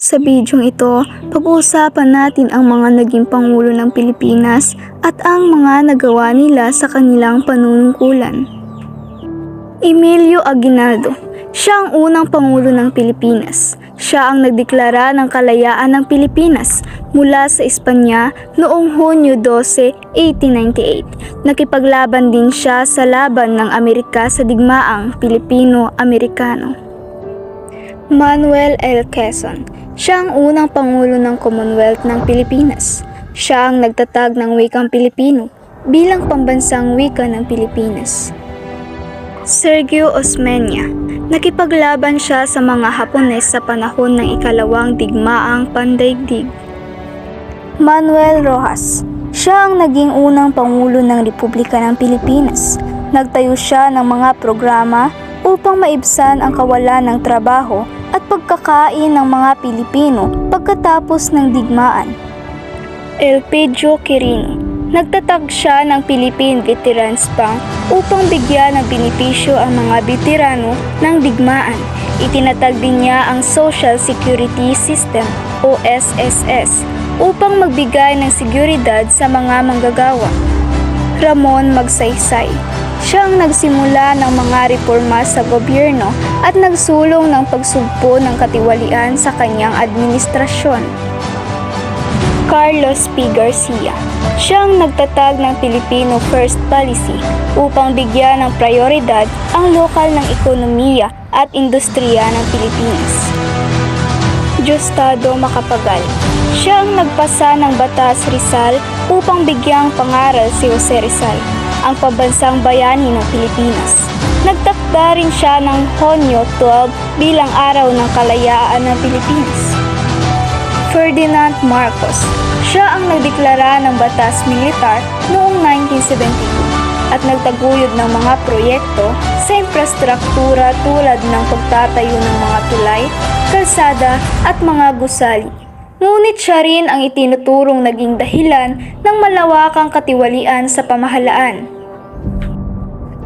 Sa bidyong ito, pag-uusapan natin ang mga naging Pangulo ng Pilipinas at ang mga nagawa nila sa kanilang panunungkulan. Emilio Aguinaldo Siya ang unang Pangulo ng Pilipinas. Siya ang nagdeklara ng kalayaan ng Pilipinas mula sa Espanya noong Hunyo 12, 1898. Nakipaglaban din siya sa laban ng Amerika sa digmaang Pilipino-Amerikano. Manuel L. Quezon. Siya ang unang Pangulo ng Commonwealth ng Pilipinas. Siya ang nagtatag ng wikang Pilipino bilang pambansang wika ng Pilipinas. Sergio Osmeña. Nakipaglaban siya sa mga Hapones sa panahon ng ikalawang digmaang pandaigdig. Manuel Rojas. Siya ang naging unang Pangulo ng Republika ng Pilipinas. Nagtayo siya ng mga programa upang maibsan ang kawalan ng trabaho pagkakain ng mga Pilipino pagkatapos ng digmaan. Elpidio Quirino. Nagtatag siya ng Philippine Veterans Bank upang bigyan ng benepisyo ang mga veterano ng digmaan. Itinatag din niya ang Social Security System o SSS upang magbigay ng seguridad sa mga manggagawa. Ramon Magsaysay. Siya ang nagsimula ng mga reforma sa gobyerno at nagsulong ng pagsugpo ng katiwalian sa kanyang administrasyon. Carlos P. Garcia. Siya ang nagtatag ng Filipino First Policy upang bigyan ng prioridad ang lokal ng ekonomiya at industriya ng Pilipinas. Diosdado Macapagal. Siya ang nagpasa ng Batas Rizal upang bigyang pangaral si Jose Rizal, ang pambansang bayani ng Pilipinas. Nagtakda rin siya ng Honyo 12 bilang araw ng kalayaan ng Pilipinas. Ferdinand Marcos. Siya ang nagdeklara ng batas militar noong 1972 at nagtaguyod ng mga proyekto sa infrastruktura tulad ng pagtatayo ng mga tulay, kalsada at mga gusali. Ngunit siya rin ang itinuturong naging dahilan ng malawakang katiwalian sa pamahalaan.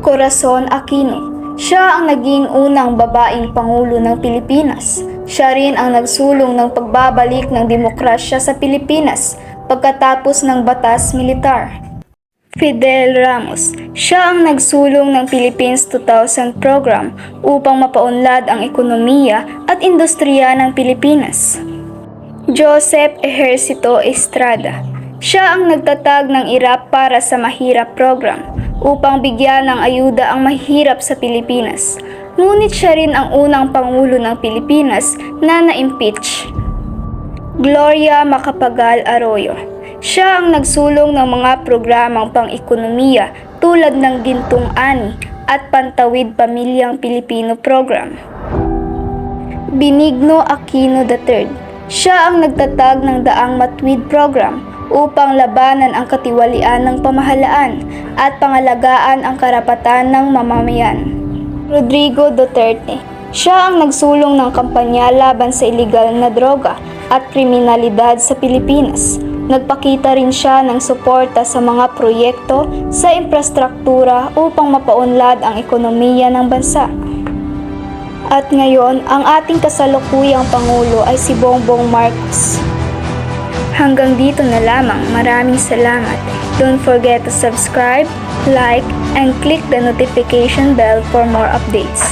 Corazon Aquino. Siya ang naging unang babaeng Pangulo ng Pilipinas. Siya rin ang nagsulong ng pagbabalik ng demokrasya sa Pilipinas pagkatapos ng batas militar. Fidel Ramos. Siya ang nagsulong ng Philippines 2000 program upang mapaunlad ang ekonomiya at industriya ng Pilipinas. Joseph Ejercito Estrada. Siya ang nagtatag ng IRAP para sa Mahirap program upang bigyan ng ayuda ang mahirap sa Pilipinas. Ngunit siya rin ang unang Pangulo ng Pilipinas na na-impeach. Gloria Macapagal Arroyo. Siya ang nagsulong ng mga programang pang-ekonomiya tulad ng Gintong Ani at Pantawid Pamilyang Pilipino Program. Benigno Aquino III. Siya ang nagtatag ng Daang Matwid Program upang labanan ang katiwalian ng pamahalaan at pangalagaan ang karapatan ng mamamayan. Rodrigo Duterte. Siya ang nagsulong ng kampanya laban sa ilegal na droga at kriminalidad sa Pilipinas. Nagpakita rin siya ng suporta sa mga proyekto sa infrastruktura upang mapaunlad ang ekonomiya ng bansa. At ngayon, ang ating kasalukuyang Pangulo ay si Bongbong Marcos. Hanggang dito na lamang. Maraming salamat. Don't forget to subscribe, like, and click the notification bell for more updates.